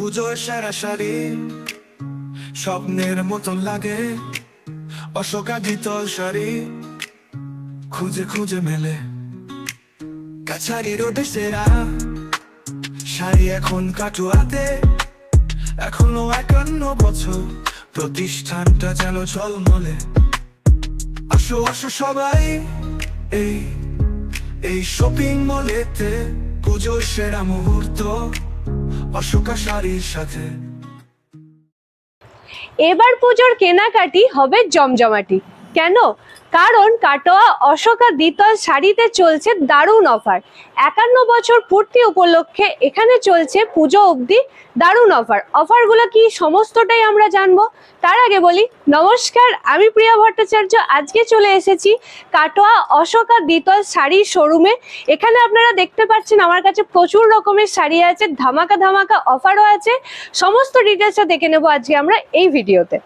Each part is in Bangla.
পুজোর সেরা শাড়ি স্বপ্নের মতন লাগে অশোকা দ্বিতল শাড়ি খুঁজে খুঁজে মেলে কাছারি রোদে সেরা শাড়ি এখন কাটুয়াতে, এখনও একান্ন বছর। প্রতিষ্ঠানটা যেন ঝলমলে। আসো আসো সবাই, এই এই শপিং মলেতে পুজোর সেরা মুহূর্ত। সাথে। এবার পুজোর কেনাকাটি হবে জমজমাটি। কেন? কারণ কাটোয়া অশোকা দ্বিতল শাড়িতে চলছে দারুণ অফার। একান্ন বছর পূর্তি উপলক্ষে এখানে চলছে পুজো অবধি দারুণ অফার। অফারগুলো কি সমস্তটাই আমরা জানব? তার আগে বলি, নমস্কার, আমি প্রিয়া ভট্টাচার্য। আজকে চলে এসেছি কাটোয়া অশোকা দ্বিতল শাড়ির শোরুমে। এখানে আপনারা দেখতে পাচ্ছেন, আমার কাছে প্রচুর রকমের শাড়ি আছে, ধামাকা ধামাকা অফারও আছে। সমস্ত ডিটেলসটা দেখে নেব আজকে আমরা এই ভিডিওতে।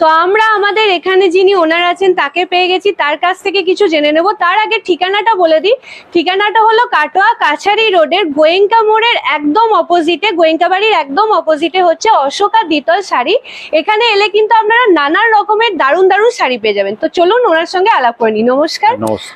তো আমরা আমাদের এখানে যিনি ওনার আছেন, তাকে পেয়ে গেছি তার কাছ থেকে কিছু জেনে নেব। তার আগে ঠিকানাটা বলে দিই। ঠিকানাটা হলো কাটোয়া কাছারি রোডের গোয়েঙ্কা মোড়ের একদম অপোজিটে গোয়েঙ্কা বাড়ির একদম অপোজিটে হচ্ছে অশোকা দ্বিতল শাড়ি। এখানে এলে কিন্তু আপনারা নানান রকমের দারুণ দারুণ শাড়ি পেয়ে যাবেন। তো চলুন ওনার সঙ্গে আলাপ করে নিই। নমস্কার।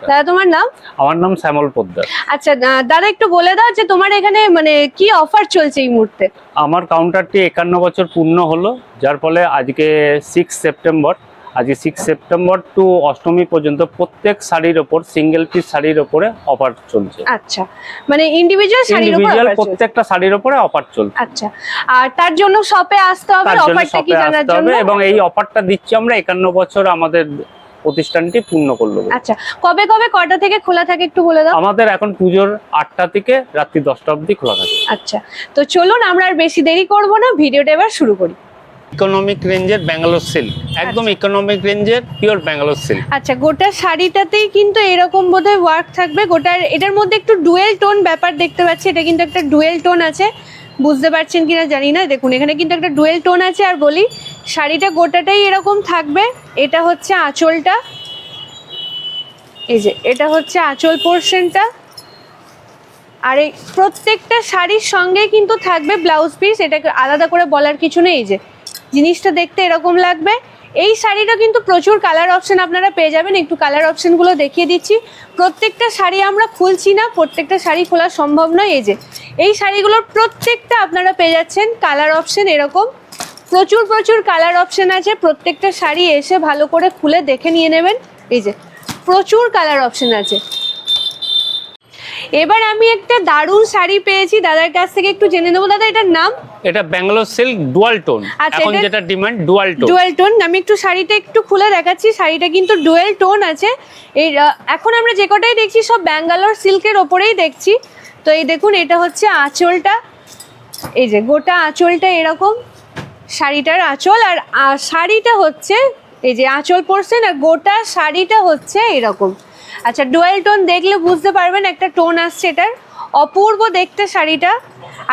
দাদা তোমার নাম? আমার নাম শ্যামল পোদ্দার। আচ্ছা দাদা একটু বলে দাও যে তোমার এখানে মানে কি অফার চলছে এই মুহূর্তে? আমার কাউন্টারটি একান্ন বছর পূর্ণ হলো যার ফলে আজকে সিক্স সেপ্টেম্বর আজকে সিক্স সেপ্টেম্বর টু অষ্টমী পর্যন্ত প্রত্যেক শাড়ির ওপর সিঙ্গেল পিস শাড়ির ওপরে অফার চলছে। আচ্ছা মানে ইন্ডিভিজুয়াল শাড়ির উপর ইন্ডিভিজুয়াল প্রত্যেকটা শাড়ির ওপরে অফার চলছে। আচ্ছা আর তার জন্য শপে আসতে হবে অফারটা কি জানার জন্য? এবং এই অফারটা দিচ্ছি আমরা একান্ন বছর আমাদের প্রতিষ্ঠানটি পূর্ণ করল। আচ্ছা কবে কবে কটা থেকে খোলা থাকে একটু বলে দাও? আমাদের এখন পুজোর আটটা থেকে রাত্রি দশটা অবধি খোলা থাকে। আচ্ছা তো চলুন আমরা আর বেশি দেরি করব না ভিডিওটা এবার শুরু করি। ইকোনমিক রেঞ্জের ব্যাঙ্গালোর সিল্ক একদম ইকোনমিক রেঞ্জের পিওর ব্যাঙ্গালোর সিল্ক আচ্ছা গোটা শাড়িটাতেই কিন্তু এরকম বোধহয় ওয়ার্ক থাকবে। গোটার এটার মধ্যে একটু ডুয়েল টোন ব্যাপার দেখতে পাচ্ছি। এটা কিন্তু একটা ডুয়েল টোন আছে। বুঝতে পারছেন কিনা জানি না। দেখুন এখানে কিন্তু একটা ডুয়েল টোন আছে আর বলি শাড়িটা গোটাটাই এরকম থাকবে। এটা হচ্ছে আঁচলটা। এই যে এটা হচ্ছে আঁচল পোর্শনটা আর এই প্রত্যেকটা শাড়ির সঙ্গে কিন্তু থাকবে ব্লাউজ পিস এটাকে আলাদা করে বলার কিছু নেই যে। জিনিসটা দেখতে এরকম লাগবে। এই শাড়িটা কিন্তু প্রচুর কালার অপশন আপনারা পেয়ে যাবেন। একটু কালার অপশনগুলো দেখিয়ে দিচ্ছি। প্রত্যেকটা শাড়ি আমরা খুলছি না, প্রত্যেকটা শাড়ি খোলা সম্ভব নয়। এই যে, এই শাড়িগুলোর প্রত্যেকটা আপনারা পেয়ে যাচ্ছেন কালার অপশন এরকম। প্রচুর প্রচুর কালার অপশন আছে। প্রত্যেকটা শাড়ি এসে ভালো করে খুলে দেখে নিয়ে নেবেন। এই যে, প্রচুর কালার অপশন আছে। এবার আমি একটা দারুণ শাড়ি পেয়েছি দাদার কাছ থেকে একটু জেনে নেব। দাদা এটার নাম? এটা ব্যাঙ্গালোর সিল্ক ডুয়াল টোন এখন যেটা demand dual tone dual tone আমি একটু শাড়িটা একটু খুলে দেখাচ্ছি। শাড়িটা কিন্তু ডুয়েল টোন আছে। এই এখন আমরা যে কটাই দেখছি সব ব্যাঙ্গালোর সিল্কের ওপরেই দেখছি। তো এই দেখুন এটা হচ্ছে আঁচলটা। এই যে গোটা আঁচলটা এরকম শাড়িটার আঁচল। আর শাড়িটা হচ্ছে এই যে আঁচল পরছেন আর গোটা শাড়িটা হচ্ছে এরকম। আচ্ছা ডুয়েল টোন দেখলে বুঝতে পারবেন একটা টোন আসছে এটার। অপূর্ব দেখতে শাড়িটা।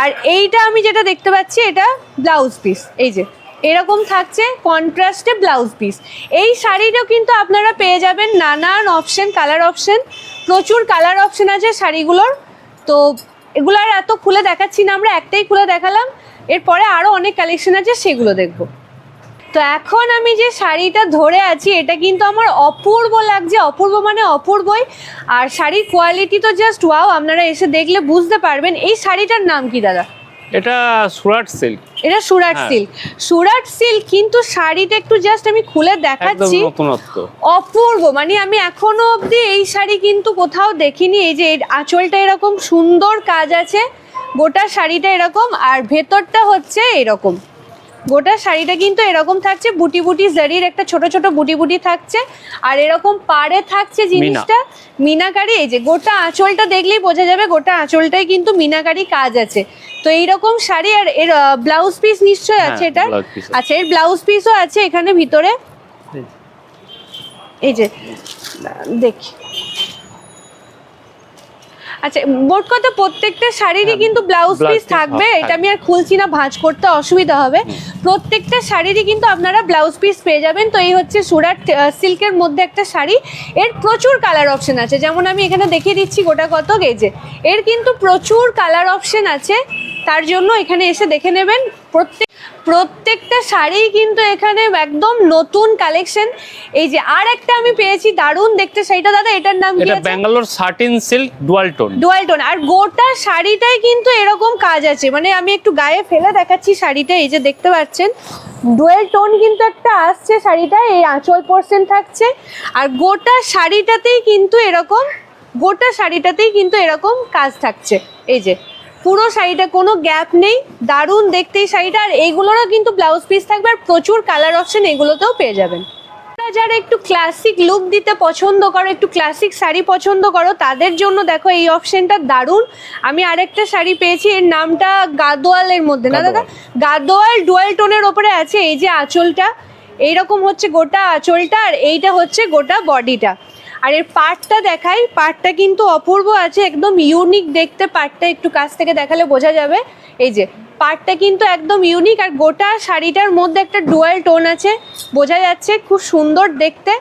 আর এইটা আমি যেটা দেখতে পাচ্ছি, এটা ব্লাউজ পিস এই যে, এরকম থাকছে কন্ট্রাস্টে ব্লাউজ পিস এই শাড়িটাও কিন্তু আপনারা পেয়ে যাবেন নানান অপশন কালার অপশন প্রচুর কালার অপশন আছে শাড়িগুলোর। তো এগুলো আর এত খুলে দেখাচ্ছি না আমরা, একটাই খুলে দেখালাম। এরপরে আরও অনেক কালেকশন আছে, সেগুলো দেখব। তো এখন আমি যে শাড়িটা ধরে আছি এটা কিন্তু আমার অপূর্ব লাগছে অপূর্ব মানে অপূর্বই। আর শাড়ির কোয়ালিটি তো জাস্ট ওয়াও আপনারা এসে দেখলে বুঝতে পারবেন। এই শাড়িটার নাম কি দাদা? এটা সুরাট সিল্ক। এটা সুরাট হ্যাঁ। সিল্ক। সুরাট সিল্ক কিন্তু শাড়িটা একটু জাস্ট আমি খুলে দেখাচ্ছি। অপূর্ব মানে আমি এখনও অবধি এই শাড়ি কিন্তু কোথাও দেখিনি। এই যে আঁচলটা এরকম সুন্দর কাজ আছে গোটা শাড়িটা এরকম আর ভেতরটা হচ্ছে এরকম। গোটা শাড়িটা কিন্তু এরকম থাকছে বুটি বুটি জারির একটা ছোট ছোট বুটি বুটি থাকছে। আর এরকম পাড়ে থাকছে জিনিসটা মিনাকারি এই যে গোটা আঁচলটা দেখলেই বোঝা যাবে গোটা আঁচলটাই কিন্তু মিনাকারি কাজ আছে। তো এইরকম শাড়ি আর এর ব্লাউজ পিস নিশ্চয়ই হ্যাঁ, আছে এটা। আচ্ছা এর ব্লাউজ পিসও আছে এখানে ভিতরে? এই যে। দেখি। আচ্ছা মোট কথা প্রত্যেকটা শাড়িরই হ্যাঁ, কিন্তু ব্লাউজ পিস থাকবে। এটা আমি আর খুলছি না ভাঁজ করতে অসুবিধা হবে। প্রত্যেকটা শাড়িরই কিন্তু আপনারা ব্লাউজ পিস পেয়ে যাবেন। তো এই হচ্ছে সুরাট সিল্কের মধ্যে একটা শাড়ি। এর প্রচুর কালার অপশন আছে। যেমন আমি এখানে দেখিয়ে দিচ্ছি গোটা কত গেজে এর। কিন্তু প্রচুর কালার অপশন আছে। তার জন্য এখানে এসে দেখে নেবেন প্রত্যেক প্রত্যেকটা শাড়ি কিন্তু এখানে একদম নতুন কালেকশন এই যে আর একটা আমি পেয়েছি দারুণ দেখতে শাড়িটা। দাদা এটার নাম কি এটা Bangalore satin silk dual tone dual tone আর গোটা শাড়িটাই কিন্তু এরকম কাজ আছে। মানে আমি একটু গায়ে ফেলে দেখাচ্ছি শাড়িটা এই যে দেখতে পাচ্ছেন। ডুয়েল টোন কিন্তু একটা আসছে শাড়িটা এই আঁচল পোর্শন থাকছে। আর গোটা শাড়িটাতেই কিন্তু এরকম গোটা শাড়িটাতেই কিন্তু এরকম কাজ থাকছে। এই যে পুরো শাড়িটা কোনো গ্যাপ নেই দারুণ দেখতে এই শাড়িটা আর এইগুলোরও কিন্তু ব্লাউজ পিস থাকবে আর প্রচুর কালার অপশন এগুলোতেও পেয়ে যাবেন। যারা একটু ক্লাসিক লুক দিতে পছন্দ করো একটু ক্লাসিক শাড়ি পছন্দ করো তাদের জন্য দেখো এই অপশনটা দারুণ। আমি আরেকটা শাড়ি পেয়েছি এর নামটা গাদোয়ালের মধ্যে। না দাদা গাদোয়াল। ডুয়াল টোনের ওপরে আছে এই যে আঁচলটা এইরকম হচ্ছে গোটা আঁচলটা আর এইটা হচ্ছে গোটা বডিটা আর এর পার্টটা দেখাই পার্টটা কিন্তু অপূর্ব আছে একদম ইউনিক দেখতে পার্টটা একটু কাছ থেকে দেখালে বোঝা যাবে। এই যে পার্টটা কিন্তু একদম ইউনিক আর গোটা শাড়িটার মধ্যে একটা ডুয়াল টোন আছে বোঝা যাচ্ছে খুব সুন্দর দেখতে।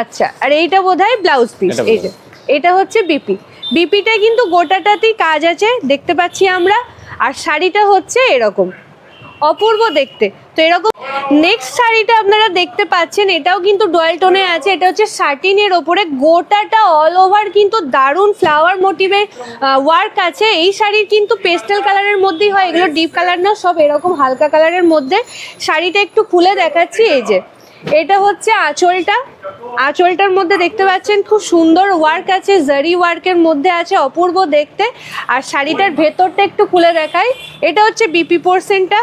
আচ্ছা আর এইটা বোধ হয় ব্লাউজ পিস এই যে এটা হচ্ছে বিপি বিপিটা কিন্তু গোটাটাতেই কাজ আছে দেখতে পাচ্ছি আমরা। আর শাড়িটা হচ্ছে এরকম অপূর্ব দেখতে। তো এরকম নেক্সট শাড়িটা আপনারা দেখতে পাচ্ছেন, এটাও কিন্তু ডয়েল টোনে আছে, এটা হচ্ছে সাটিনের ওপরে, গোটাটা অল ওভার কিন্তু দারুণ ফ্লাওয়ার মোটিভের ওয়ার্ক আছে। এই শাড়ির কিন্তু পেস্টেল কালারের মধ্যেই হয়, এগুলো ডিপ কালার না, সব এরকম হালকা কালারের মধ্যে। শাড়িটা একটু খুলে দেখাচ্ছি, এই যে। এটা হচ্ছে আঁচলটা। আঁচলটার মধ্যে দেখতে পাচ্ছেন, খুব সুন্দর ওয়ার্ক আছে জারি ওয়ার্কের মধ্যে আছে, অপূর্ব দেখতে। আর শাড়িটার ভেতরটা একটু খুলে দেখাই। এটা হচ্ছে বিপি পোর্শনটা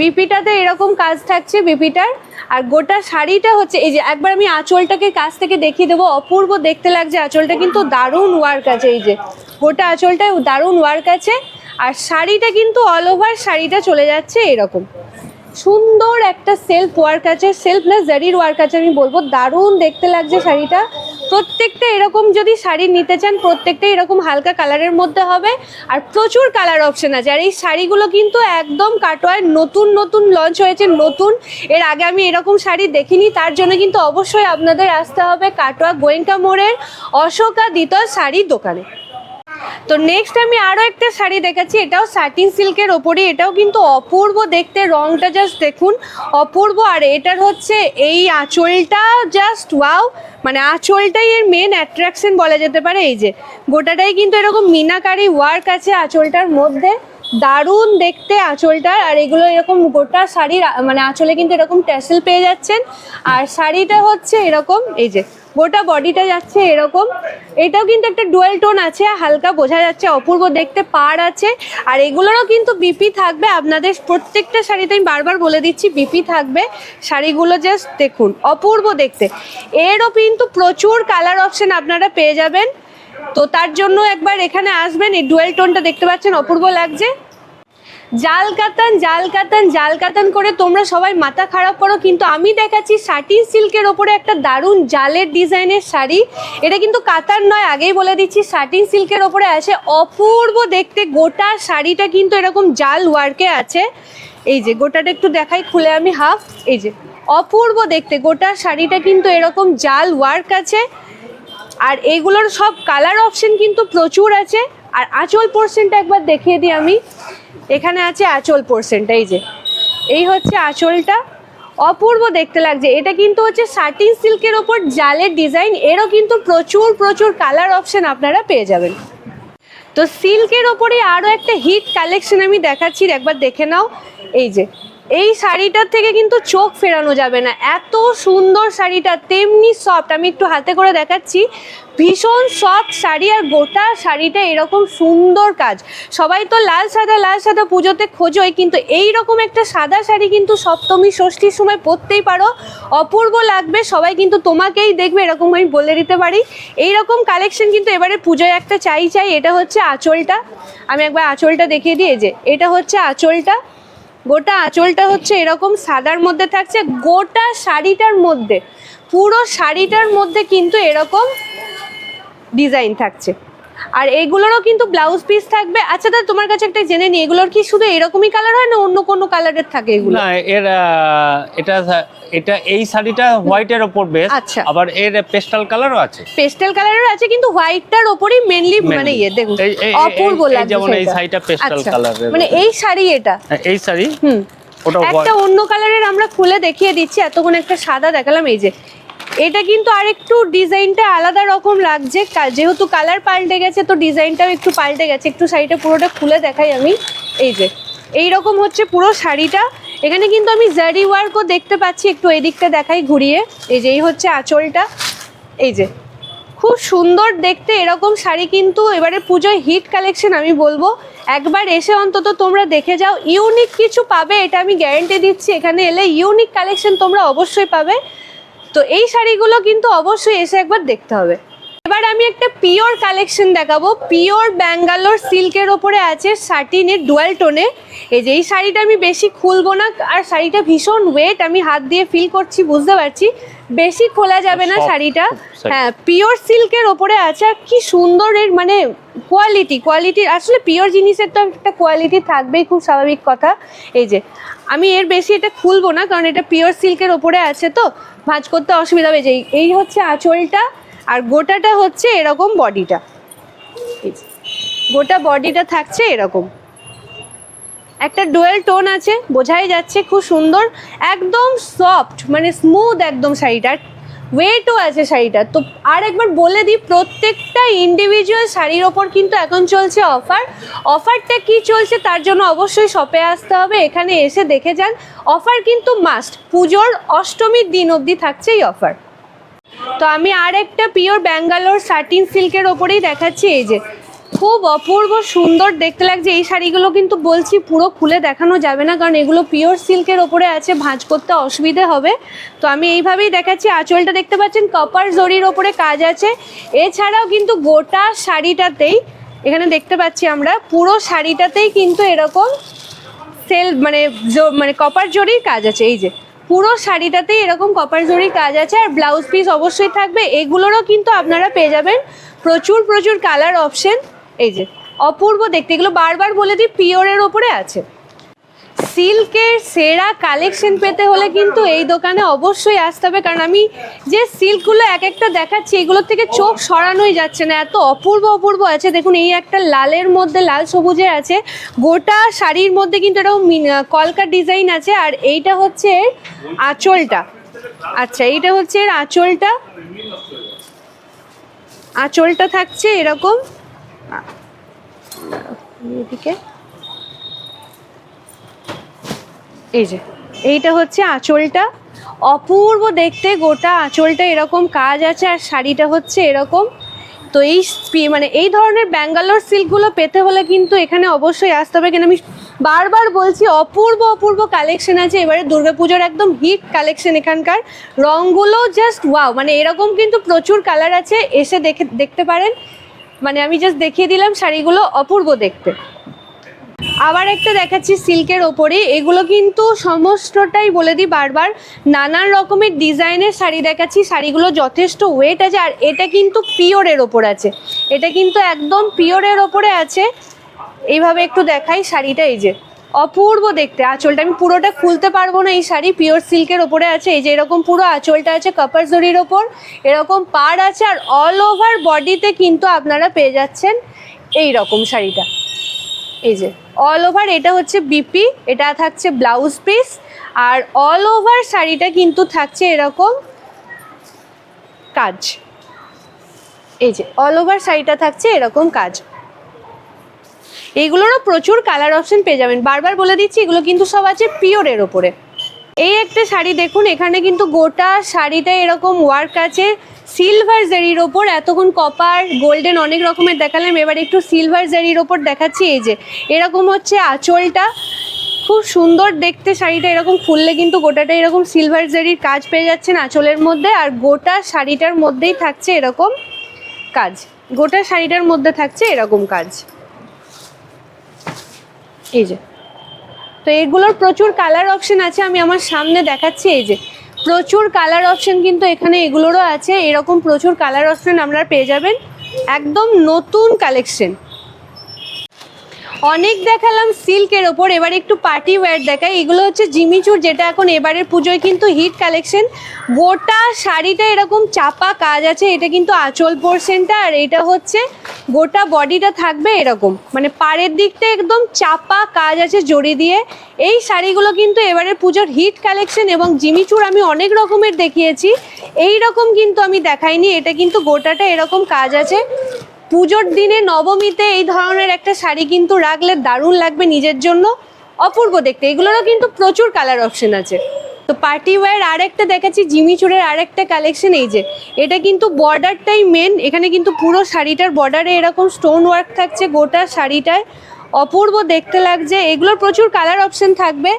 বিপিটাতে এরকম কাজ থাকছে বিপিটার। আর গোটা শাড়িটা হচ্ছে, এই যে একবার আমি আঁচলটাকে কাছ থেকে দেখিয়ে দেবো, অপূর্ব দেখতে লাগছে আঁচলটা, কিন্তু দারুণ ওয়ার্ক আছে এই যে। গোটা আঁচলটায় দারুণ ওয়ার্ক আছে। আর শাড়িটা কিন্তু অল ওভার শাড়িটা চলে যাচ্ছে এরকম। সুন্দর একটা সেলফ ওয়ার্ক আছে সেলফ না জারির ওয়ার্ক আছে, আমি বলব। দারুণ দেখতে লাগছে শাড়িটা। প্রত্যেকটা এরকম যদি শাড়ি নিতে চান, প্রত্যেকটা এরকম হালকা কালারের মধ্যে হবে। আর প্রচুর কালার অপশন আছে। আর এই শাড়িগুলো কিন্তু একদম কাটোয়ায় নতুন নতুন লঞ্চ হয়েছে, নতুন। এর আগে আমি এরকম শাড়ি দেখিনি। তার জন্য কিন্তু অবশ্যই আপনাদের আসতে হবে কাটোয়া গোয়েঙ্কা মোড়ের অশোকা দ্বিতল শাড়ির দোকানে। তো নেক্সট আমি আরও একটা শাড়ি দেখাচ্ছি, এটাও সাটিন সিল্কের ওপরই, এটাও কিন্তু অপূর্ব দেখতে, রংটা জাস্ট দেখুন, অপূর্ব। আর এটার হচ্ছে এই আঁচলটা জাস্ট ওয়াও মানে আঁচলটাই এর মেন অ্যাট্রাকশন বলা যেতে পারে। এই যে, গোটাটাই কিন্তু এরকম মিনাকারি ওয়ার্ক আছে আঁচলটার মধ্যে। দারুণ দেখতে আঁচলটার, আর এগুলো এরকম গোটা শাড়ির মানে আঁচলে কিন্তু এরকম ট্যাসেল পেয়ে যাচ্ছেন। আর শাড়িটা হচ্ছে এরকম, এই যে গোটা বডিটা যাচ্ছে এরকম। এটাও কিন্তু একটা ডুয়েল টোন আছে হালকা বোঝা যাচ্ছে, অপূর্ব দেখতে পার আছে। আর এগুলোরও কিন্তু বিপি থাকবে। আপনাদের প্রত্যেকটা শাড়িতে আমি বারবার বলে দিচ্ছি বিপি থাকবে। শাড়িগুলো জাস্ট দেখুন, অপূর্ব দেখতে। এরও কিন্তু প্রচুর কালার অপশন আপনারা পেয়ে যাবেন। তো তার জন্য একবার এখানে আসবেন, এই ডুয়েল টোনটা দেখতে পাচ্ছেন, অপূর্ব লাগছে। জাল কাতান জাল কাতান জাল কাতান করে তোমরা সবাই মাথা খারাপ করো, কিন্তু আমি দেখাচ্ছি সাটিন সিল্কের ওপরে একটা দারুণ জালের ডিজাইনের শাড়ি। এটা কিন্তু কাতার নয়, আগেই বলে দিচ্ছি সাটিন সিল্কের ওপরে আছে অপূর্ব দেখতে গোটা শাড়িটা কিন্তু এরকম জাল ওয়ার্কে আছে। এই যে, গোটাটা একটু দেখাই, খুলে আমি হাফ এই যে, অপূর্ব দেখতে গোটা শাড়িটা কিন্তু এরকম জাল ওয়ার্ক আছে। আর এইগুলোর সব কালার অপশন কিন্তু প্রচুর আছে। আর আঁচল পোর্শনটা একবার দেখিয়ে দিই আমি। এখানে আছে আঁচল পোর্শনটা এই যে। এই হচ্ছে আঁচলটা। অপূর্ব দেখতে লাগছে। এটা কিন্তু হচ্ছে সাটিন সিল্কের ওপর জালের ডিজাইন এরও কিন্তু প্রচুর প্রচুর কালার অপশন আপনারা পেয়ে যাবেন। তো সিল্কের ওপরে আরও একটা হিট কালেকশন আমি দেখাচ্ছি। একবার দেখে নাও। এই যে। এই শাড়িটার থেকে কিন্তু চোখ ফেরানো যাবে না। এত সুন্দর শাড়িটা, তেমনি সফট আমি একটু হাতে করে দেখাচ্ছি। ভীষণ সফট শাড়ি আর গোটা শাড়িটা এরকম সুন্দর কাজ। সবাই তো লাল সাদা লাল সাদা পুজোতে খোঁজোই, কিন্তু এই রকম একটা সাদা শাড়ি কিন্তু সপ্তমী, ষষ্ঠীর সময় পরতেই পারো। অপূর্ব লাগবে, সবাই কিন্তু তোমাকেই দেখবে, এরকম আমি বলে দিতে পারি। এই রকম কালেকশন কিন্তু এবারে পুজোয় একটা চাই চাই, এটা হচ্ছে আঁচলটা। আমি একবার আঁচলটা দেখিয়ে দিয়ে যে, এটা হচ্ছে আঁচলটা। গোটা আঁচলটা হচ্ছে এরকম সাদার মধ্যে থাকছে, গোটা শাড়িটার মধ্যে, পুরো শাড়িটার মধ্যে কিন্তু এরকম ডিজাইন থাকছে। আর এইগুলোরও কিন্তু ব্লাউজ পিস থাকবে। আচ্ছা দাদা তোমার কাছে একটা জেনে নি এগুলোর কি শুধু এরকমই কালার হয় না অন্য কোনো কালারের থাকে এগুলো? না এর এটা এটা এই শাড়িটা হোয়াইটের বেশ আচ্ছা। আবার এর পেস্টাল কালারও আছে। পেস্টেল কালারের আছে কিন্তু হোয়াইটটার ওপরই মেইনলি মানে ইয়ে দেখুন অপূর্ব লাগছে যেমন এই শাড়িটা। পেস্টাল আচ্ছা, মানে এই শাড়ি এটা? হ্যাঁ, এই শাড়ি। হুম। একটা অন্য কালারের আমরা খুলে দেখিয়ে দিচ্ছি এতক্ষণ একটা সাদা দেখালাম এই যে এটা কিন্তু আরেকটু ডিজাইনটা আলাদা রকম লাগছে। যেহেতু কালার পাল্টে গেছে, তো ডিজাইনটাও একটু পাল্টে গেছে। একটু শাড়িটা পুরোটা খুলে দেখাই আমি। এই যে এই রকম হচ্ছে পুরো শাড়িটা। এখানে কিন্তু আমি জারি ওয়ার্কও দেখতে পাচ্ছি। একটু এদিকটা দেখাই ঘুরিয়ে। এই যে, এই হচ্ছে আঁচলটা। এই যে, খুব সুন্দর দেখতে এরকম শাড়ি কিন্তু এবারে পুজোয় হিট কালেকশন আমি বলব। একবার এসে অন্তত তোমরা দেখে যাও। ইউনিক কিছু পাবে, এটা আমি গ্যারেন্টি দিচ্ছি। এখানে এলে ইউনিক কালেকশন তোমরা অবশ্যই পাবে। তো এই শাড়িগুলো কিন্তু অবশ্যই এসে একবার দেখতে হবে। এবার আমি একটা পিওর কালেকশন দেখাবো। পিওর ব্যাঙ্গালোর সিল্কের ওপরে আছে সাটিনের ডুয়াল টোনে। এই যে এই শাড়িটা আমি বেশি খুলবো না আর শাড়িটা ভীষণ ওয়েট আমি হাত দিয়ে ফিল করছি বুঝতে পারছি। বেশি খোলা যাবে না শাড়িটা। হ্যাঁ পিওর সিল্কের ওপরে আছে আর কি সুন্দর এর মানে কোয়ালিটি কোয়ালিটি আসলে পিওর জিনিসের তো একটা কোয়ালিটি থাকবেই খুব স্বাভাবিক কথা। এই যে আমি এর বেশি এটা খুলবো না, কারণ এটা পিওর সিল্কের ওপরে আছে তো, ভাঁজ করতে অসুবিধা হবে যে এই হচ্ছে আঁচলটা, আর গোটাটা হচ্ছে এরকম বডিটা। গোটা বডিটা থাকছে এরকম। একটা ডুয়েল টোন আছে, বোঝাই যাচ্ছে খুব সুন্দর, একদম সফট মানে স্মুথ একদম শাড়িটার ওয়েটও আছে শাড়িটা তো আর একবার বলে দিই, প্রত্যেকটা ইন্ডিভিজুয়াল শাড়ির ওপর কিন্তু এখন চলছে অফার অফারটা কি চলছে তার জন্য অবশ্যই শপে আসতে হবে, এখানে এসে দেখে যান। অফার কিন্তু মাস্ট পুজোর অষ্টমীর দিন অবধি থাকছে এই অফার তো আমি আর একটা পিওর ব্যাঙ্গালোর সাটিন সিল্কের ওপরেই দেখাচ্ছি, এই যে খুব অপূর্ব সুন্দর দেখতে লাগছে। এই শাড়িগুলো কিন্তু বলছি পুরো খুলে দেখানো যাবে না, কারণ এগুলো পিওর সিল্কের ওপরে আছে, ভাঁজ করতে অসুবিধে হবে। তো আমি এইভাবেই দেখাচ্ছি, আঁচলটা দেখতে পাচ্ছেন কপার জরির ওপরে কাজ আছে। এছাড়াও কিন্তু গোটা শাড়িটাতেই, এখানে দেখতে পাচ্ছি আমরা, পুরো শাড়িটাতেই কিন্তু এরকম সেল মানে মানে কপার জরির কাজ আছে। এই যে, পুরো শাড়িটাতেই এরকম কপার জরির কাজ আছে, আর ব্লাউজ পিস অবশ্যই থাকবে। এগুলোরও কিন্তু আপনারা পেয়ে যাবেন প্রচুর প্রচুর কালার অপশন এই যে, অপূর্ব দেখতে, এগুলো বারবার বলে দিই, পিওরের ওপরে আছে। সিল্কের সেরা কালেকশন পেতে হলে কিন্তু এই দোকানে অবশ্যই আসতে হবে, কারণ আমি যে সিল্কগুলো এক একটা দেখাচ্ছি, এগুলোর থেকে চোখ সরানোই যাচ্ছে না, এত অপূর্ব অপূর্ব আছে। দেখুন, এই একটা লালের মধ্যে লাল সবুজের আছে, গোটা শাড়ির মধ্যে কিন্তু মিন- কলকা ডিজাইন আছে, আর এইটা হচ্ছে আঁচলটা। আচ্ছা এইটা হচ্ছে এর আঁচলটা। আঁচলটা থাকছে এরকম। এদিকে। এই যে, এইটা হচ্ছে আঁচলটা। অপূর্ব দেখতে, গোটা আঁচলটা এরকম কাজ আছে আর শাড়িটা হচ্ছে এরকম। তো এই মানে এই ধরনের ব্যাঙ্গালোর সিল্কগুলো পেতে হলে কিন্তু এখানে অবশ্যই আসতে হবে। কেন আমি বারবার বলছি, অপূর্ব অপূর্ব কালেকশন আছে। এবারে দুর্গাপুজোর একদম হিট কালেকশন এখানকার। রঙগুলো জাস্ট ওয়াও মানে এরকম কিন্তু প্রচুর কালার আছে। এসে দেখে, দেখতে পারেন। মানে আমি জাস্ট দেখিয়ে দিলাম শাড়িগুলো অপূর্ব দেখতে। আবার একটা দেখাচ্ছি সিল্কের ওপরে। এগুলো কিন্তু সমস্তটাই বলে দিই বারবার, নানান রকমের ডিজাইনের শাড়ি দেখাচ্ছি। শাড়িগুলো যথেষ্ট ওয়েট আছে আর এটা কিন্তু পিওরের ওপর আছে। এটা কিন্তু একদম পিওরের ওপরে আছে। এইভাবে একটু দেখাই শাড়িটা এই যে। অপূর্ব দেখতে। আঁচলটা আমি পুরোটা খুলতে পারব না এই শাড়ি। পিওর সিল্কের ওপরে আছে। এই যে এরকম পুরো আঁচলটা আছে কপার জরির ওপর। এরকম পার আছে আর অল ওভার বডিতে কিন্তু আপনারা পেয়ে যাচ্ছেন এই রকম শাড়িটা। এই যে অল ওভার এটা হচ্ছে বিপি এটা থাকছে ব্লাউজ পিস আর অল ওভার শাড়িটা কিন্তু থাকছে এরকম কাজ। এই যে অল ওভার শাড়িটা থাকছে এরকম কাজ। এইগুলোরও প্রচুর কালার অপশন পেয়ে যাবেন। বারবার বলে দিচ্ছি, এগুলো কিন্তু সব আছে পিওরের ওপরে এই একটা শাড়ি দেখুন, এখানে কিন্তু গোটা শাড়িতে এরকম ওয়ার্ক আছে। সিলভার জারির ওপর, এতক্ষণ কপার গোল্ডেন অনেক রকমের দেখালাম, এবার একটু সিলভার জারির ওপর দেখাচ্ছি। এই যে, এরকম হচ্ছে আঁচলটা। খুব সুন্দর দেখতে শাড়িটা, এরকম খুললে কিন্তু গোটাটা এরকম সিলভার জারির কাজ পেয়ে যাচ্ছেন আঁচলের মধ্যে। আর গোটা শাড়িটার মধ্যেই থাকছে এরকম কাজ। গোটা শাড়িটার মধ্যে থাকছে এরকম কাজ। এই যে। তো এগুলোর প্রচুর কালার অপশন আছে, আমি আমার সামনে দেখাচ্ছি, এই যে। প্রচুর কালার অপশন কিন্তু এখানে এগুলোরও আছে, এরকম প্রচুর কালার অপশন আপনারা পেয়ে যাবেন। একদম নতুন কালেকশন অনেক দেখালাম সিল্কের ওপর। এবার একটু পার্টি ওয়্যার দেখায় এগুলো হচ্ছে জিমিচুর যেটা এখন এবারের পুজোয় কিন্তু হিট কালেকশন। গোটা শাড়িটা এরকম চাপা কাজ আছে, এটা কিন্তু আঁচল পোর্শনটা আর এটা হচ্ছে গোটা বডিটা থাকবে এরকম। মানে পাড়ের দিকটা একদম চাপা কাজ আছে জড়ি দিয়ে। এই শাড়িগুলো কিন্তু এবারের পুজোর হিট কালেকশন এবং জিমিচুর আমি অনেক রকমের দেখিয়েছি। এই রকম কিন্তু আমি দেখাইনি, এটা কিন্তু গোটাটা এরকম কাজ আছে। পুজোর দিনে নবমীতে এই ধরনের একটা শাড়ি কিন্তু রাখলে দারুণ লাগবে নিজের জন্য। অপূর্ব দেখতে। এগুলোরও কিন্তু প্রচুর কালার অপশন আছে। তো পার্টি ওয়্যার আর একটা দেখাচ্ছি জিমিচুরের আর একটা কালেকশন এই যে। এটা কিন্তু বর্ডারটাই মেন এখানে কিন্তু পুরো শাড়িটার বর্ডারে এরকম স্টোন ওয়ার্ক থাকছে গোটা শাড়িটায়। অপূর্ব দেখতে লাগছে। এগুলোর প্রচুর কালার অপশন থাকবে।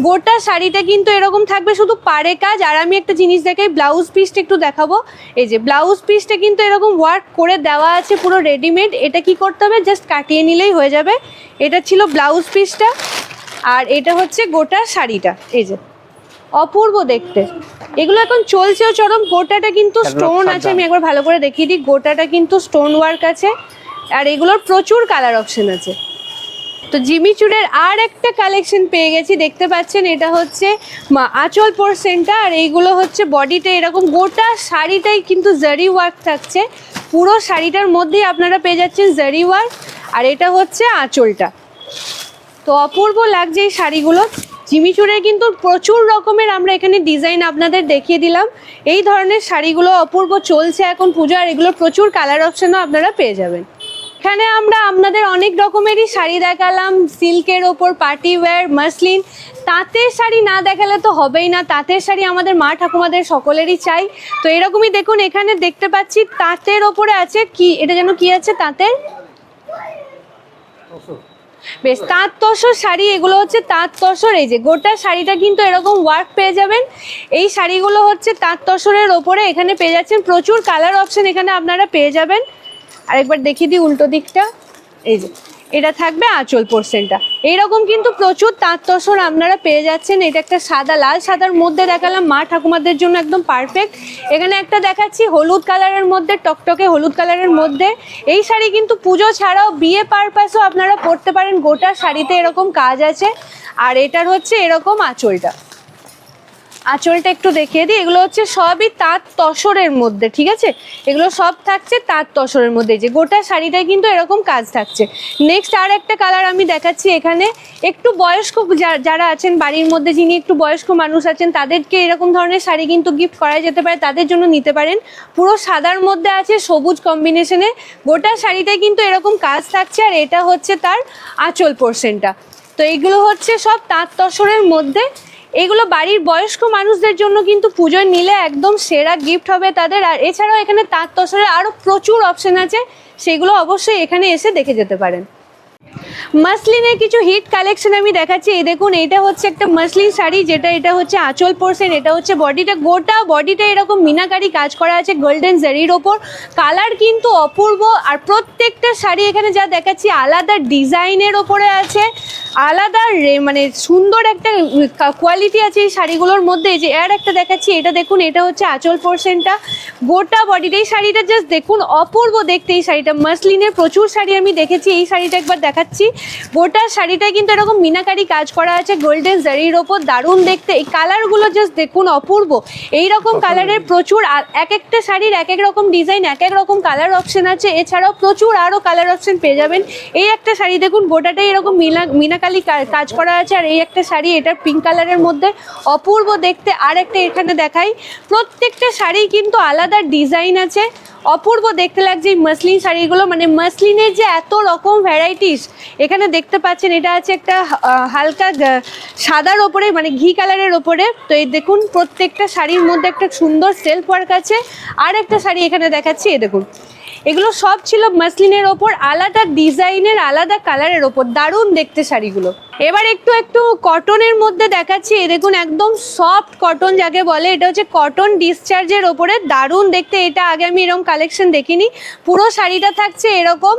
গোটা শাড়িটা কিন্তু এরকম থাকবে শুধু পাড়ে কাজ। আর আমি একটা জিনিস দেখাই ব্লাউজ পিসটা একটু দেখাবো। এই যে ব্লাউজ পিসটা কিন্তু এরকম ওয়ার্ক করে দেওয়া আছে পুরো রেডিমেড এটা কি করতে হবে? জাস্ট কাটিয়ে নিলেই হয়ে যাবে। এটা ছিল ব্লাউজ পিসটা আর এটা হচ্ছে গোটা শাড়িটা। এই যে অপূর্ব দেখতে। এগুলো এখন চলছেও চরম। গোটাটা কিন্তু স্টোন আছে আমি একবার ভালো করে দেখিয়ে দিই। গোটাটা কিন্তু স্টোন ওয়ার্ক আছে। আর এগুলোর প্রচুর কালার অপশন আছে। তো জিমি চুড়ের আর একটা কালেকশন পেয়ে গেছি, দেখতে পাচ্ছেন, এটা হচ্ছে আঁচল পোর্শনটা আর এইগুলো হচ্ছে বডিটা এরকম গোটা শাড়িটাই কিন্তু জারি ওয়ার্ক থাকছে। পুরো শাড়িটার মধ্যেই আপনারা পেয়ে যাচ্ছেন জারি ওয়ার্ক আর এটা হচ্ছে আঁচলটা। তো অপূর্ব লাগছে এই শাড়িগুলো। জিমি জিমিচুরের কিন্তু প্রচুর রকমের আমরা এখানে ডিজাইন আপনাদের দেখিয়ে দিলাম। এই ধরনের শাড়িগুলো অপূর্ব চলছে এখন পুজো, আর এগুলোর প্রচুর কালার অপশানও আপনারা পেয়ে যাবেন। এখানে আমরা আপনাদের অনেক রকমেরই শাড়ি দেখালাম সিল্কের ওপর পার্টি ওয়্যার মাসলিন। তাঁতের শাড়ি না দেখালে তো হবেই না তাঁতের শাড়ি আমাদের মা ঠাকুমাদের সকলেরই চাই। তো এরকমই দেখুন এখানে দেখতে পাচ্ছি তাঁতের ওপরে আছে কি এটা যেন কি আছে তাঁতের? বেশ তাঁত তসর শাড়ি এগুলো হচ্ছে তাঁত তসর। এই যে গোটা শাড়িটা কিন্তু এরকম ওয়ার্ক পেয়ে যাবেন। এই শাড়িগুলো হচ্ছে তাঁত তসরের ওপরে এখানে পেয়ে যাচ্ছেন। প্রচুর কালার অপশন এখানে আপনারা পেয়ে যাবেন। আরেকবার দেখিয়ে দিই উল্টো দিকটা। এই যে, এটা থাকবে আঁচল পোর্শনটা এইরকম কিন্তু প্রচুর তাঁত তসর আপনারা পেয়ে যাচ্ছেন। এটা একটা সাদা লাল, সাদার মধ্যে দেখালাম মা ঠাকুমাদের জন্য একদম পারফেক্ট এখানে একটা দেখাচ্ছি হলুদ কালারের মধ্যে, টকটকে হলুদ কালারের মধ্যে। এই শাড়ি কিন্তু পুজো ছাড়াও বিয়ে পারপাসও আপনারা পরতে পারেন। গোটা শাড়িতে এরকম কাজ আছে। আর এটার হচ্ছে এরকম আঁচলটা। আঁচলটা একটু দেখিয়ে দিই। এগুলো হচ্ছে সবই তাঁত তসরের মধ্যে, ঠিক আছে? এগুলো সব থাকছে তাঁত তসরের মধ্যে। যে গোটা শাড়িটায় কিন্তু এরকম কাজ থাকছে। নেক্সট আর একটা কালার আমি দেখাচ্ছি এখানে। একটু বয়স্ক যারা আছেন, বাড়ির মধ্যে যিনি একটু বয়স্ক মানুষ আছেন, তাদেরকে এরকম ধরনের শাড়ি কিন্তু গিফট করা যেতে পারে, তাদের জন্য নিতে পারেন। পুরো সাদার মধ্যে আছে সবুজ কম্বিনেশনে গোটা শাড়িটায় কিন্তু এরকম কাজ থাকছে আর এটা হচ্ছে তার আঁচল পোর্শনটা তো এইগুলো হচ্ছে সব তাঁত তসরের মধ্যে। এগুলো বাড়ির বয়স্ক মানুষদের জন্য কিন্তু পুজোয় নিলে একদম সেরা গিফট হবে তাদের। আর এছাড়াও এখানে তাঁত তসরের আরও প্রচুর অপশন আছে, সেগুলো অবশ্যই এখানে এসে দেখে যেতে পারেন। মাসলিনের কিছু হিট কালেকশন আমি দেখাচ্ছি। এই দেখুন, এটা হচ্ছে একটা মাসলিন শাড়ি, যেটা, এটা হচ্ছে আঁচল পোর্শন এটা হচ্ছে বডিটা। গোটা বডিটা এরকম মিনাকারি কাজ করা আছে গোল্ডেন জারির ওপর। কালার কিন্তু অপূর্ব, আর প্রত্যেকটা শাড়ি এখানে যা দেখাচ্ছি আলাদা ডিজাইনের ওপরে আছে। আলাদা মানে সুন্দর একটা কোয়ালিটি আছে এই শাড়িগুলোর মধ্যে। যে, আর একটা দেখাচ্ছি, এটা দেখুন, এটা হচ্ছে আঁচল পোর্শনটা গোটা বডিটা, এই শাড়িটা জাস্ট দেখুন, অপূর্ব দেখতে এই শাড়িটা। মাসলিনের প্রচুর শাড়ি আমি দেখেছি, এই শাড়িটা একবার দেখাচ্ছি। গোটা শাড়িটায় কিন্তু এরকম মিনাকারি কাজ করা আছে গোল্ডেন জারির ওপর দারুণ দেখতে। এই কালারগুলো জাস্ট দেখুন অপূর্ব। এই রকম কালারের প্রচুর আর এক একটা শাড়ির এক এক রকম ডিজাইন এক এক রকম কালার অপশন আছে। এছাড়াও প্রচুর আরও কালার অপশন পেয়ে যাবেন। এই একটা শাড়ি দেখুন গোটাটাই এরকম মিনা মিনাকালি কাজ করা আছে। আর এই একটা শাড়ি এটা পিঙ্ক কালারের মধ্যে অপূর্ব দেখতে। আর একটা এখানে দেখাই। প্রত্যেকটা শাড়ি কিন্তু আলাদা ডিজাইন আছে। অপূর্ব দেখতে লাগছে এই মাসলিন শাড়িগুলো। মানে মাসলিনের যে এত রকম ভ্যারাইটিস এখানে দেখতে পাচ্ছেন এটা আছে একটা হালকা সাদার ওপরে মানে ঘি কালারের ওপরে। তো এই দেখুন, প্রত্যেকটা শাড়ির মধ্যে একটা সুন্দর সেলফ ওয়ার্ক আছে। আর একটা শাড়ি এখানে দেখাচ্ছি এ দেখুন। এগুলো সব ছিল মাসলিনের ওপর, আলাদা ডিজাইনের, আলাদা কালারের ওপর, দারুণ দেখতে শাড়িগুলো। এবার একটু একটু কটনের মধ্যে দেখাচ্ছি, এই দেখুন একদম সফট কটন যাকে বলে, এটা হচ্ছে কটন ডিসচার্জের ওপরে, দারুণ দেখতে, এটা আগে আমি এরকম কালেকশন দেখিনি। পুরো শাড়িটা থাকছে এরকম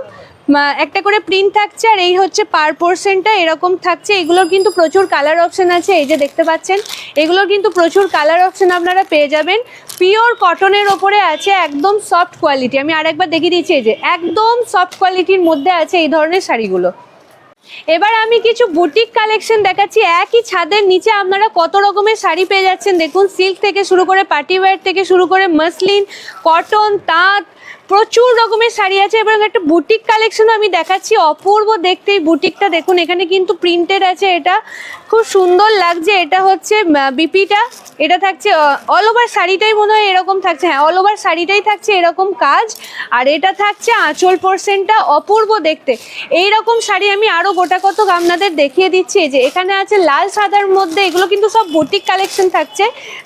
একটা করে প্রিন্ট থাকছে, আর এই হচ্ছে পার পোর্শনটা এরকম থাকছে। এগুলোর কিন্তু প্রচুর কালার অপশন আছে, এই যে দেখতে পাচ্ছেন। এগুলোর কিন্তু প্রচুর কালার অপশন আপনারা পেয়ে যাবেন। পিওর কটনের ওপরে আছে একদম সফট কোয়ালিটি আমি আর একবার দেখিয়ে দিচ্ছি এই যে, একদম সফট কোয়ালিটির মধ্যে আছে এই ধরনের শাড়িগুলো। এবার আমি কিছু বুটিক কালেকশন দেখাচ্ছি। একই ছাদের নিচে আপনারা কত রকমের শাড়ি পেয়ে যাচ্ছেন দেখুন। সিল্ক থেকে শুরু করে পার্টি ওয়্যার থেকে শুরু করে মসলিন কটন তাঁত, প্রচুর রকমের শাড়ি আছে। এবং একটা বুটিক কালেকশন আমি দেখাচ্ছি। অপূর্ব দেখতে এই বুটিকটা দেখুন, এখানে কিন্তু প্রিন্টেড আছে এটা। খুব সুন্দর লাগছে, এটা হচ্ছে বিপিটা। এটা থাকছে অল ওভার শাড়িটাই মনে হয় এরকম থাকছে। হ্যাঁ অল ওভার শাড়িটাই থাকছে এরকম কাজ। আর এটা থাকছে আঁচল পোর্শনটা অপূর্ব দেখতে। এই রকম শাড়ি আমি আরও গোটা কত আপনাদের দেখিয়ে দিচ্ছি। যে এখানে আছে লাল সাদার মধ্যে, এগুলো কিন্তু সব বুটিক কালেকশন থাকছে।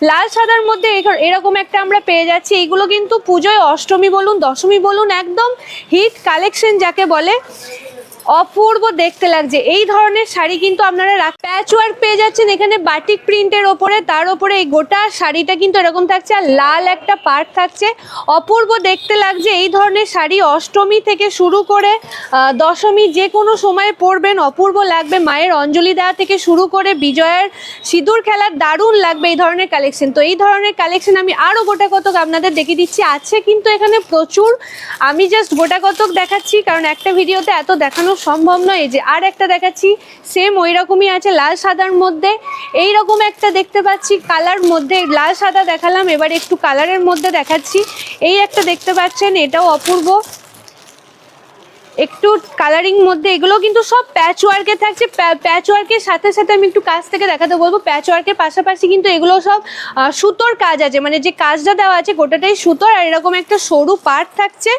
লাল সাদার মধ্যে এরকম একটা আমরা পেয়ে যাচ্ছি। এইগুলো কিন্তু পুজোয় অষ্টমী বলুন, দশমী বলুন, একদম হিট কালেকশন যাকে বলে। অপূর্ব দেখতে লাগছে। এই ধরনের শাড়ি কিন্তু আপনারা প্যাচ ওয়ার্ক পেয়ে যাচ্ছেন এখানে বাটিক প্রিন্টের ওপরে, তার ওপরে এই গোটা শাড়িটা কিন্তু এরকম থাকছে আর লাল একটা পার্ট থাকছে। অপূর্ব দেখতে লাগছে এই ধরনের শাড়ি অষ্টমী থেকে শুরু করে দশমী যে কোনো সময়ে পরবেন। অপূর্ব লাগবে মায়ের অঞ্জলি দেওয়া থেকে শুরু করে বিজয়ের সিঁদুর খেলার দারুণ লাগবে এই ধরনের কালেকশন তো এই ধরনের কালেকশন আমি আরও গোটা কতক আপনাদের দেখিয়ে দিচ্ছি। আছে কিন্তু এখানে প্রচুর। আমি জাস্ট গোটা কতক দেখাচ্ছি, কারণ একটা ভিডিওতে এত দেখানো সম্ভব নয়, এই যে আর একটা দেখাচ্ছি সেম ওই রকমই আছে লাল সাদার মধ্যে। এই রকম একটা দেখতে পাচ্ছি কালার মধ্যে লাল সাদা দেখালাম, এবার একটু কালারের মধ্যে দেখাচ্ছি। এই একটা দেখতে পাচ্ছেন, এটাও অপূর্ব। একটু কালারিং মধ্যে এগুলো কিন্তু সব প্যাচ ওয়ার্কে থাকছে। প্যাচ ওয়ার্কের সাথে সাথে আমি একটু কাজ থেকে দেখাতে বলব। প্যাচ ওয়ার্কের পাশাপাশি কিন্তু এগুলো সব সুতোর কাজ আছে। মানে যে কাজটা দেওয়া আছে গোটাটাই সুতোর আর এরকম একটা সরু পার্ট থাকছে।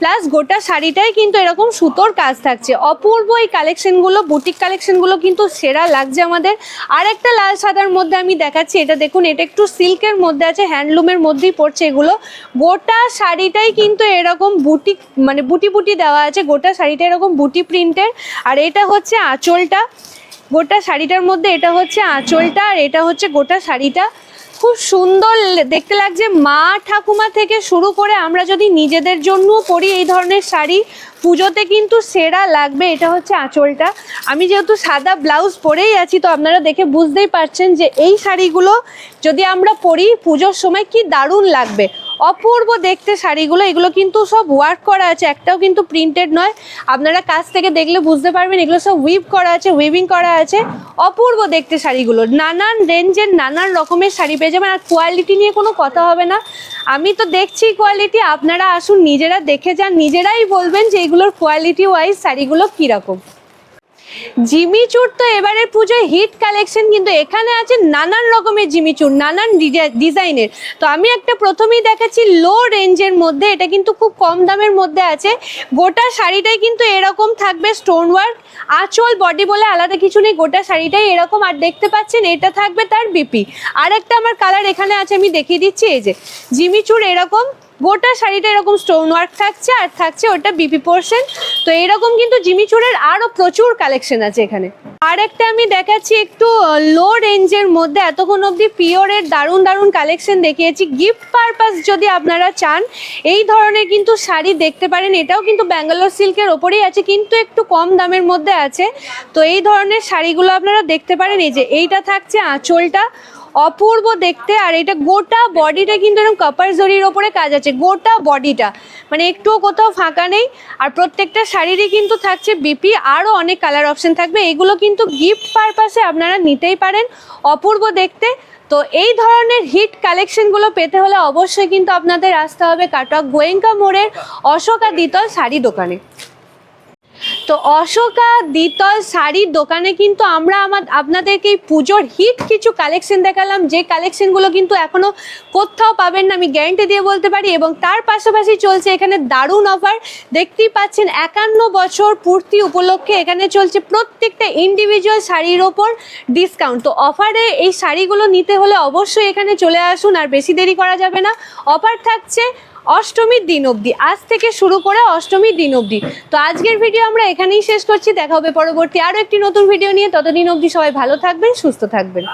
প্লাস গোটা শাড়িটাই কিন্তু এরকম সুতোর কাজ থাকছে। অপূর্ব এই কালেকশনগুলো বুটিক কালেকশনগুলো কিন্তু সেরা লাগছে আমাদের। আর একটা লাল সাদার মধ্যে আমি দেখাচ্ছি। এটা দেখুন, এটা একটু সিল্কের মধ্যে আছে, হ্যান্ডলুমের মধ্যেই পড়ছে এগুলো। গোটা শাড়িটাই কিন্তু এরকম বুটিক মানে বুটি বুটি দেওয়া আছে, গোটা শাড়িটা এরকম বুটি প্রিন্টের, আর এটা হচ্ছে আঁচলটা। গোটা শাড়িটার মধ্যে এটা হচ্ছে আঁচলটা, আর এটা হচ্ছে গোটা শাড়িটা। খুব সুন্দর দেখতে লাগছে মা ঠাকুমা থেকে শুরু করে আমরা যদি নিজেদের জন্যও পরি এই ধরনের শাড়ি, পুজোতে কিন্তু সেরা লাগবে, এটা হচ্ছে আঁচলটা। আমি যেহেতু সাদা ব্লাউজ পরেই আছি, তো আপনারা দেখে বুঝতেই পারছেন যে এই শাড়িগুলো যদি আমরা পরি পুজোর সময় কি দারুণ লাগবে। অপূর্ব দেখতে শাড়িগুলো, এগুলো কিন্তু সব ওয়ার্ক করা আছে, একটাও কিন্তু প্রিন্টেড নয়। আপনারা কাছ থেকে দেখলে বুঝতে পারবেন, এগুলো সব উইভ করা আছে উইভিং করা আছে। অপূর্ব দেখতে শাড়িগুলো, নানান রেঞ্জের নানান রকমের শাড়ি পেয়ে যাবেন। আর কোয়ালিটি নিয়ে কোনো কথা হবে না। আমি তো দেখছি কোয়ালিটি আপনারা আসুন, নিজেরা দেখে যান, নিজেরাই বলবেন যে এগুলোর কোয়ালিটি ওয়াইজ শাড়িগুলো কীরকম। জিমিচুর তো এবারের পুজোয় হিট কালেকশন কিন্তু এখানে আছে নানান রকমের জিমিচুর নানান ডিজা- ডিজাইনের। তো আমি একটা প্রথমেই দেখাচ্ছি লো রেঞ্জের মধ্যে, এটা কিন্তু খুব কম দামের মধ্যে আছে। গোটা শাড়িটাই কিন্তু এরকম থাকবে স্টোন ওয়ার্ক আঁচল বডি বলে আলাদা কিছু নেই, গোটা শাড়িটাই এরকম। আর দেখতে পাচ্ছেন, এটা থাকবে তার বিপি আর একটা আমার কালার এখানে আছে, আমি দেখিয়ে দিচ্ছি, এই যে জিমিচুর এরকম। গোটা শাড়িটা এরকম স্টোন ওয়ার্ক থাকছে আর থাকছে ওটা বিপি পোর্শন তো এরকম কিন্তু জিমিচুরের আরও প্রচুর কালেকশন আছে এখানে। আর একটা আমি দেখাচ্ছি একটু লো রেঞ্জের মধ্যে এতক্ষণ অবধি পিওরের দারুণ দারুণ কালেকশন দেখিয়েছি। গিফট পারপাস যদি আপনারা চান, এই ধরনের কিন্তু শাড়ি দেখতে পারেন। এটাও কিন্তু ব্যাঙ্গালোর সিল্কের ওপরেই আছে, কিন্তু একটু কম দামের মধ্যে আছে। তো এই ধরনের শাড়িগুলো আপনারা দেখতে পারেন। এই যে এইটা থাকছে আঁচলটা। অপূর্ব দেখতে, আর এটা গোটা বডিটা কিন্তু এরকম কপার জরির ওপরে কাজ আছে, গোটা বডিটা। মানে একটুও কোথাও ফাঁকা নেই, আর প্রত্যেকটা শাড়িরই কিন্তু থাকছে বিপি আরও অনেক কালার অপশন থাকবে। এগুলো কিন্তু গিফট পারপাসে আপনারা নিতেই পারেন, অপূর্ব দেখতে। তো এই ধরনের হিট কালেকশনগুলো পেতে হলে অবশ্যই কিন্তু আপনাদের আসতে হবে কাটক গোয়েঙ্কা মোড়ের অশোকা দ্বিতল শাড়ি দোকানে। তো অশোকা দ্বিতল শাড়ির দোকানে কিন্তু আমরা আমার আপনাদেরকে এই পুজোর হিট কিছু কালেকশন দেখালাম। যে কালেকশনগুলো কিন্তু এখনও কোথাও পাবেন না, আমি গ্যারেন্টি দিয়ে বলতে পারি। এবং তার পাশাপাশি চলছে এখানে দারুণ অফার দেখতেই পাচ্ছেন, একান্ন বছর পূর্তি উপলক্ষে এখানে চলছে প্রত্যেকটা ইন্ডিভিজুয়াল শাড়ির ওপর ডিসকাউন্ট তো অফারে এই শাড়িগুলো নিতে হলে অবশ্যই এখানে চলে আসুন, আর বেশি দেরি করা যাবে না। অফার থাকছে অষ্টমীর দিন অবধি। আজ থেকে শুরু করে অষ্টমীর দিন অবধি। তো আজকের ভিডিও আমরা এখানেই শেষ করছি। দেখা হবে পরবর্তী আরও একটি নতুন ভিডিও নিয়ে। ততদিন অবধি সবাই ভালো থাকবেন, সুস্থ থাকবেন।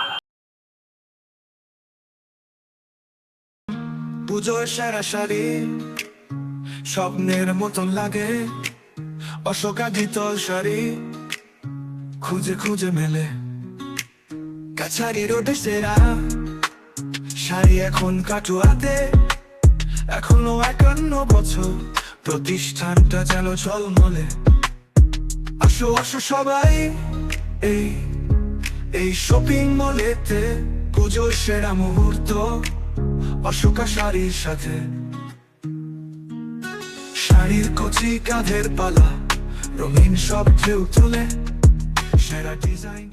পুজোর সেরা শাড়ি স্বপ্নের মতন লাগে। অশোকা দ্বিতল শাড়ি খুঁজে খুঁজে মেলে। কাছারি রোডে সেরা শাড়ি এখন কাটুয়াতে। এখনও একান্ন বছর, প্রতিষ্ঠানটা যেন ঝলমলে। আসো আসো সবাই, এই এই শপিং মলেতে পুজোর সেরা মুহূর্ত, অশোকা শাড়ির সাথে। শাড়ির কচি কাঁধের পালা, রঙিন সব ঢেউ তুলে, সেরা ডিজাইন